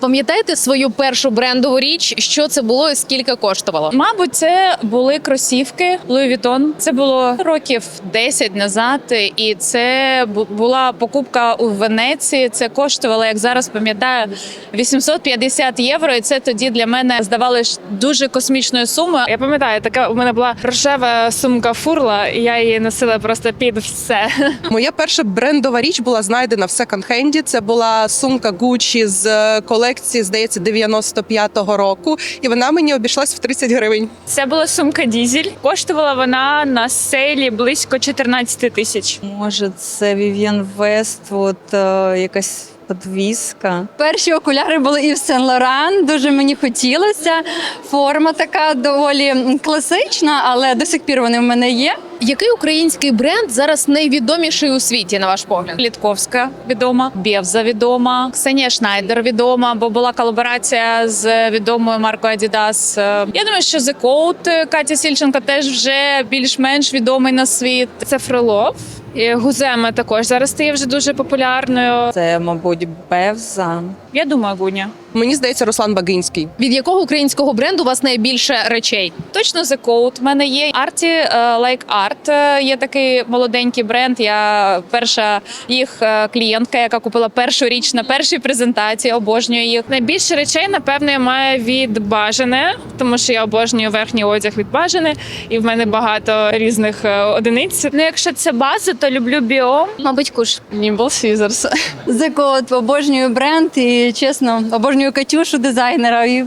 Пам'ятаєте свою першу брендову річ? Що це було і скільки коштувало? Мабуть, це були кросівки Louis Vuitton. Це було років 10 назад, і це була покупка у Венеції. Це коштувало, як зараз пам'ятаю, 850 євро. І це тоді для мене здавалось дуже космічною сумою. Я пам'ятаю, така у мене була рожева сумка фурла, і я її носила просто під все. Моя перша брендова річ була знайдена в секонд-хенді. Це була сумка Gucci з е, колекції, здається, 95-го року, і вона мені обійшлась в 30 гривень. Це була сумка Дізель. Коштувала вона на сейлі близько 14 тисяч. Може, це Vivienne West, от е, якась подвіска. Перші окуляри були і в Сен Лоран. Дуже мені хотілося. Форма така доволі класична, але до сих пір вони в мене є. Який український бренд зараз найвідоміший у світі, на ваш погляд? Літковська відома, Бєвза відома, Ксенія Шнайдер відома, бо була колаборація з відомою маркою Adidas. Е, Я думаю, що The Coat Катя Сільченко теж вже більш-менш відомий на світ. Це Фрилов. І Гузема також зараз стає вже дуже популярною. Це, мабуть, Бевза. Я думаю, Гуня. Мені здається, Руслан Багинський. Від якого українського бренду у вас найбільше речей? Точно The Coat. У мене є Arty е, Like Art. Е, Є такий молоденький бренд. Я перша їх е, клієнтка, яка купила першу річ на першій презентації. Обожнюю їх. Найбільше речей, напевно, я маю від бажане, тому що я обожнюю верхній одяг від бажане, і в мене багато різних одиниць. Ну, якщо це база, то люблю біо. Мабуть, куш. Nimble Scissors. The Code, обожнюю бренд і чесно, обожнюю Катюшу, дизайнера. І